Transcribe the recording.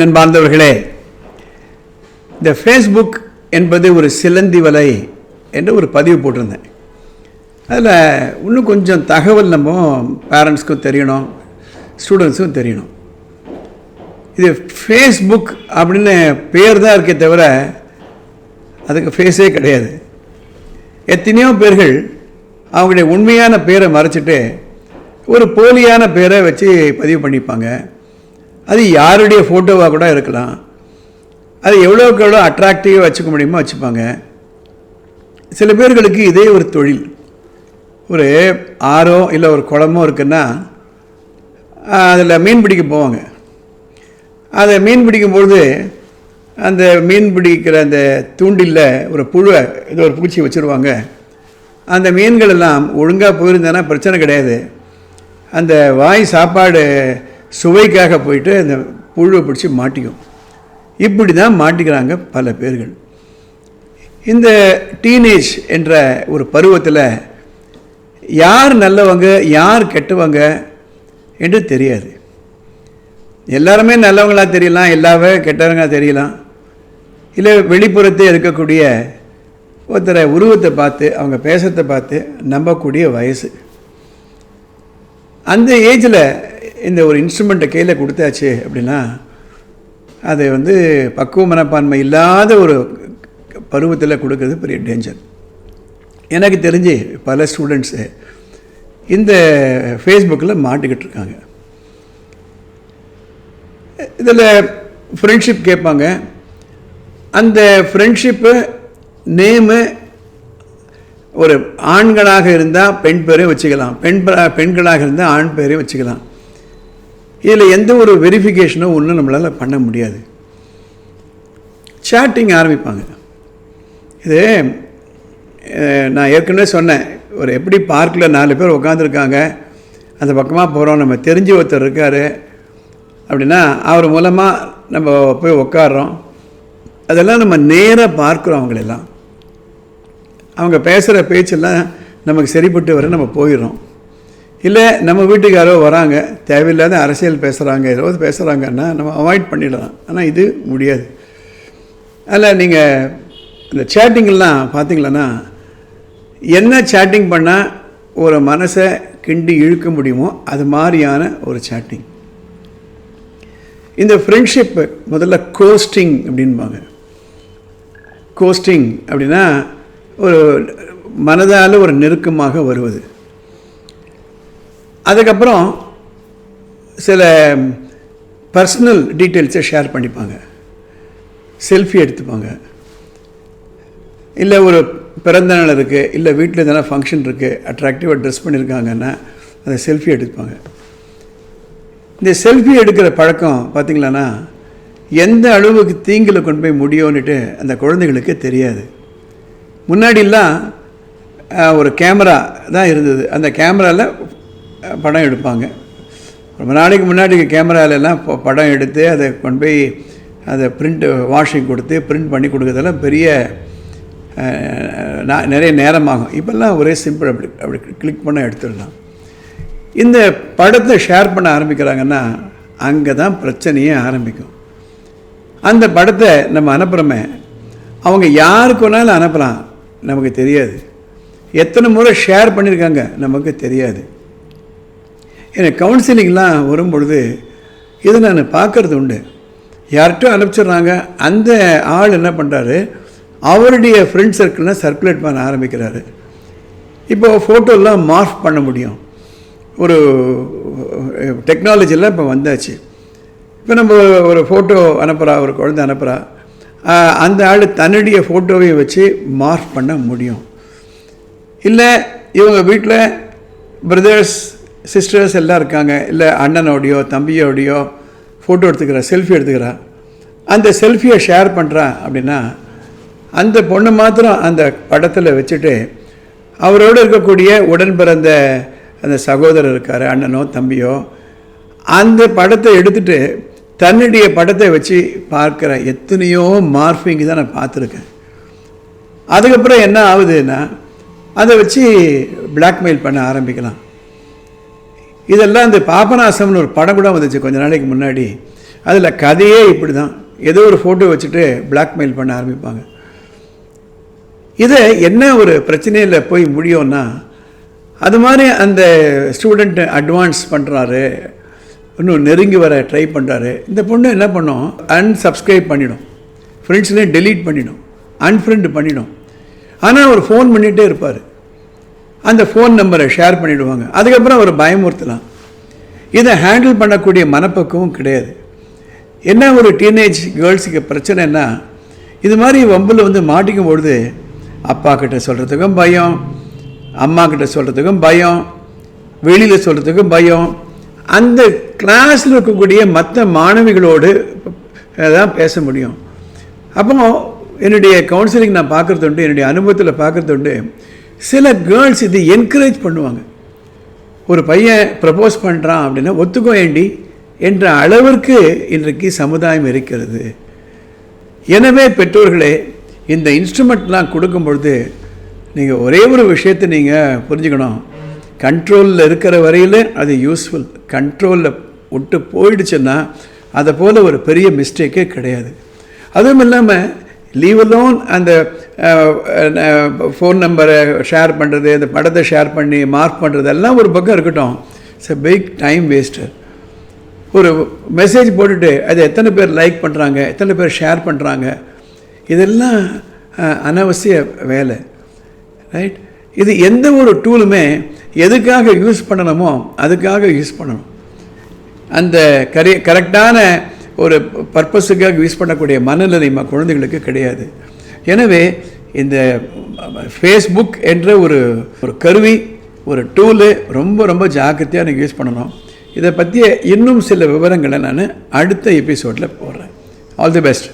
நண்பார்ந்தவர்களே இந்த ஃபேஸ்புக் என்பது ஒரு சிலந்தி வலை என்று ஒரு பதிவு போட்டிருந்தேன். அதில் இன்னும் கொஞ்சம் தகவல் நம்ம பேரண்ட்ஸ்க்கும் தெரியணும் ஸ்டூடெண்ட்ஸுக்கும் தெரியணும். இது ஃபேஸ்புக் அப்படின்னு பேர் தான் இருக்கே தவிர அதுக்கு ஃபேஸே கிடையாது. எத்தனையோ பேர்கள் அவங்களுடைய உண்மையான பேரை மறைச்சிட்டு ஒரு போலியான பேரை வச்சு பதிவு பண்ணிப்பாங்க. அது யாருடைய ஃபோட்டோவாக கூட இருக்கலாம். அது எவ்வளோக்கு எவ்வளோ அட்ராக்டிவாக வச்சுக்க முடியுமோ வச்சுப்பாங்க. சில பேர்களுக்கு இதே ஒரு தொழில். ஒரு ஆறோ இல்லை ஒரு குளமோ இருக்குன்னா அதில் மீன் பிடிக்க போவாங்க. அதை மீன் பிடிக்கும்பொழுது அந்த மீன் பிடிக்கிற அந்த தூண்டிலில் ஒரு புழுவை ஏதோ ஒரு பூச்சி வச்சுருவாங்க. அந்த மீன்கள் எல்லாம் ஒழுங்காக போயிருந்தேன்னா பிரச்சனை கிடையாது. அந்த வாய் சாப்பாடு சுவைக்காக போயிட்டு அந்த புழுவை பிடிச்சி மாட்டிக்கும். இப்படி தான் மாட்டிக்கிறாங்க பல பேர்கள். இந்த டீனேஜ் என்ற ஒரு பருவத்தில் யார் நல்லவங்க யார் கெட்டவங்க என்று தெரியாது. எல்லாருமே நல்லவங்களாக தெரியலாம் எல்லாவே கெட்டவங்களாக தெரியலாம். இல்லை வெளிப்புறத்தே இருக்கக்கூடிய ஒருத்தரை உருவத்தை பார்த்து அவங்க பேசுகிறத பார்த்து நம்பக்கூடிய வயசு. அந்த ஏஜில் இந்த ஒரு இன்ஸ்ட்ருமெண்ட்டை கையில் கொடுத்தாச்சு அப்படின்னா அது வந்து பக்குவ மனப்பான்மை இல்லாத ஒரு பருவத்தில் கொடுக்கறது பெரிய டேஞ்சர் எனக்கு தெரிஞ்சு பல ஸ்டூடெண்ட்ஸு இந்த ஃபேஸ்புக்கில் மாட்டிக்கிட்டு இருக்காங்க. இதில் ஃப்ரெண்ட்ஷிப் கேட்பாங்க. அந்த ஃப்ரெண்ட்ஷிப்பு நேமு ஒரு ஆண்களாக இருந்தால் பெண் பேரையும் வச்சுக்கலாம். பெண் பெண்களாக இருந்தால் ஆண் பேரையும் வச்சுக்கலாம். இதில் எந்த ஒரு வெரிஃபிகேஷனும் ஒன்றும் நம்மளால் பண்ண முடியாது. சேட்டிங் ஆரம்பிப்பாங்க. இது நான் ஏற்கனவே சொன்னேன். ஒரு எப்படி பார்க்கில் நாலு பேர் உட்காந்துருக்காங்க அந்த பக்கமாக போகிறோம் நம்ம தெரிஞ்ச ஒருத்தர் இருக்கார் அப்படின்னா அவர் மூலமாக நம்ம போய் உட்காடுறோம் அதெல்லாம் நம்ம நேராக பார்க்குறோம் அவங்களெல்லாம். அவங்க பேசுகிற பேச்செல்லாம் நமக்கு சரிப்பட்டு வர நம்ம போயிடுறோம். இல்லை நம்ம வீட்டுக்கு யாரோ வராங்க தேவையில்லாத அரசியல் பேசுகிறாங்க ஏதாவது பேசுகிறாங்கன்னா நம்ம அவாய்ட் பண்ணிடலாம். ஆனால் இது முடியாது. அதில் நீங்கள் இந்த சேட்டிங்கெல்லாம் பார்த்தீங்களன்னா என்ன சேட்டிங் பண்ணால் ஒரு மனசை கிண்டி இழுக்க முடியுமோ அது மாதிரியான ஒரு சேட்டிங் இந்த ஃப்ரெண்ட்ஷிப் முதல்ல கோஸ்டிங் அப்படின்பாங்க. கோஸ்டிங் அப்படின்னா ஒரு மனதால் ஒரு நெருக்கமாக வருவது. அதுக்கப்புறம் சில பர்சனல் டீட்டெயில்ஸை ஷேர் பண்ணிப்பாங்க. செல்ஃபி எடுத்துப்பாங்க. இல்லை ஒரு பிறந்த நாள் இருக்குது இல்லை வீட்டில் எதனா ஃபங்க்ஷன் இருக்குது அட்ராக்டிவாக ட்ரெஸ் பண்ணியிருக்காங்கன்னா அதை செல்ஃபி எடுத்துப்பாங்க. இந்த செல்ஃபி எடுக்கிற பழக்கம் பார்த்திங்களான்னா எந்த அளவுக்கு தீங்கில் கொண்டு போய் முடியும்னுட்டு அந்த குழந்தைகளுக்கு தெரியாது. முன்னாடிலாம் ஒரு கேமரா தான் இருந்தது. அந்த கேமராவில் படம் எடுப்பாங்க. ரொம்ப நாளைக்கு முன்னாடி கேமராலெல்லாம் இப்போ படம் எடுத்து அதை கொண்டு போய் அதை பிரிண்ட் வாஷிங் கொடுத்து பிரிண்ட் பண்ணி கொடுக்கறதெல்லாம் பெரிய நிறைய நேரமாகும். இப்போல்லாம் ஒரே சிம்பிள் அப்படி அப்படி கிளிக் பண்ண எடுத்துடலாம். இந்த படத்தை ஷேர் பண்ண ஆரம்பிக்கிறாங்கன்னா அங்கே தான் பிரச்சனையே ஆரம்பிக்கும். அந்த படத்தை நம்ம அனுப்புகிறோமே அவங்க யாருக்கு வேணாலும் அனுப்பலாம் நமக்கு தெரியாது. எத்தனை முறை ஷேர் பண்ணியிருக்காங்க நமக்கு தெரியாது. எனக்கு கவுன்சிலிங்லாம் வரும்பொழுது இதை நான் பார்க்குறது உண்டு. யார்கிட்டும் அனுப்பிச்சிடுறாங்க. அந்த ஆள் என்ன பண்ணுறாரு அவருடைய ஃப்ரெண்ட் சர்க்கிளில் சர்க்குலேட் பண்ண ஆரம்பிக்கிறாரு. இப்போ ஃபோட்டோலாம் மார்ஃப் பண்ண முடியும். ஒரு டெக்னாலஜிலாம் இப்போ வந்தாச்சு. இப்போ நம்ம ஒரு ஃபோட்டோ அனுப்புகிறா ஒரு குழந்தை அனுப்புகிறா அந்த ஆள் தன்னுடைய ஃபோட்டோவையும் வச்சு மார்ஃப் பண்ண முடியும். இல்லை இவங்க வீட்டில் பிரதர்ஸ் சிஸ்டர்ஸ் எல்லாம் இருக்காங்க. இல்லை அண்ணனோடையோ தம்பியோடையோ ஃபோட்டோ எடுத்துக்கிறா செல்ஃபி எடுத்துக்கிறா அந்த செல்ஃபியை ஷேர் பண்ணுறான் அப்படின்னா அந்த பொண்ணு மாத்திரம் அந்த படத்தில் வச்சுட்டு அவரோடு இருக்கக்கூடிய உடன் பிறந்த அந்த சகோதரர் இருக்கார் அண்ணனோ தம்பியோ அந்த படத்தை எடுத்துட்டு தன்னுடைய படத்தை வச்சு பார்க்குற எத்தனையோ மார்ஃபிங்கு தான் நான் பார்த்துருக்கேன். அதுக்கப்புறம் என்ன ஆகுதுன்னா அதை வச்சு பிளாக்மெயில் பண்ண ஆரம்பிக்கலாம். இதெல்லாம் இந்த பாபநாசம்னு ஒரு படம் கூட வந்துச்சு கொஞ்ச நாளைக்கு முன்னாடி. அதில் கதையே இப்படி தான் ஏதோ ஒரு ஃபோட்டோ வச்சுட்டு பிளாக்மெயில் பண்ண ஆரம்பிப்பாங்க. இதை என்ன ஒரு பிரச்சனையில் போய் முடியும்னா அது மாதிரி அந்த ஸ்டூடெண்ட் அட்வான்ஸ் பண்ணுறாரு இன்னும் நெருங்கி வர ட்ரை பண்ணுறாரு இந்த பொண்ணு என்ன பண்ணும்? அன்சப்ஸ்கிரைப் பண்ணிடும். ஃப்ரெண்ட்ஸ்லேயும் டெலீட் பண்ணிடும். அன்ஃப்ரெண்டு பண்ணிடும். ஆனால் அவர் ஃபோன் பண்ணிகிட்டே இருப்பார். அந்த ஃபோன் நம்பரை ஷேர் பண்ணிவிடுவாங்க அதுக்கப்புறம் அவர் பயமுறுத்தலாம். இதை ஹேண்டில் பண்ணக்கூடிய மனப்பக்குவம் கிடையாது. என்ன ஒரு டீனேஜ் கேர்ள்ஸுக்கு பிரச்சனைன்னா இது மாதிரி வம்பில் வந்து மாட்டிக்கும் பொழுது அப்பா கிட்ட சொல்கிறதுக்கும் பயம் அம்மா கிட்ட சொல்கிறதுக்கும் பயம் வெளியில் சொல்கிறதுக்கும் பயம். அந்த கிளாஸில் இருக்கக்கூடிய மற்ற மாணவிகளோடு தான் பேச முடியும். அப்போ என்னுடைய கவுன்சிலிங் நான் பார்க்குறது உண்டு என்னுடைய அனுபவத்தில் பார்க்குறது உண்டு. சில கேர்ள்ஸ் இது என்கரேஜ் பண்ணுவாங்க. ஒரு பையன் ப்ரப்போஸ் பண்ணுறான் அப்படின்னா ஒத்துக்கோ ஏண்டி? என்ற அளவிற்கு இன்றைக்கு சமுதாயம் இருக்கிறது. எனவே பெற்றோர்களே இந்த இன்ஸ்ட்ருமெண்ட்லாம் கொடுக்கும் பொழுது நீங்கள் ஒரே ஒரு விஷயத்தை நீங்கள் புரிஞ்சுக்கணும். கண்ட்ரோலில் இருக்கிற வரையில் அது யூஸ்ஃபுல் கண்ட்ரோலில் விட்டு போயிடுச்சுன்னா அதை போல் ஒரு பெரிய மிஸ்டேக்கே கிடையாது. அதுவும் இல்லாமல் லீவ் அலோன் அந்த ஃபோன் நம்பரை ஷேர் பண்ணுறது அந்த படத்தை ஷேர் பண்ணி மார்க் பண்ணுறது எல்லாம் ஒரு பக்கம் இருக்கட்டும். It's a big time waste ஒரு மெசேஜ் போட்டுட்டு அதை எத்தனை பேர் லைக் பண்ணுறாங்க எத்தனை பேர் ஷேர் பண்ணுறாங்க இதெல்லாம் அனாவசிய வேலை. ரைட் இது எந்த ஒரு டூலுமே எதுக்காக யூஸ் பண்ணணுமோ அதுக்காக யூஸ் பண்ணணும். அந்த கரெ கரெக்டான ஒரு பர்பஸுக்காக யூஸ் பண்ணக்கூடிய மனநிலை நம்ம குழந்தைகளுக்கு கிடையாது. எனவே இந்த ஃபேஸ்புக் என்ற ஒரு ஒரு கருவி ஒரு டூலு ரொம்ப ரொம்ப ஜாக்கிரதையாக நீங்கள் யூஸ் பண்ணணும். இதை பற்றிய இன்னும் சில விவரங்களை நான் அடுத்த எபிசோடில் போடுறேன். All the best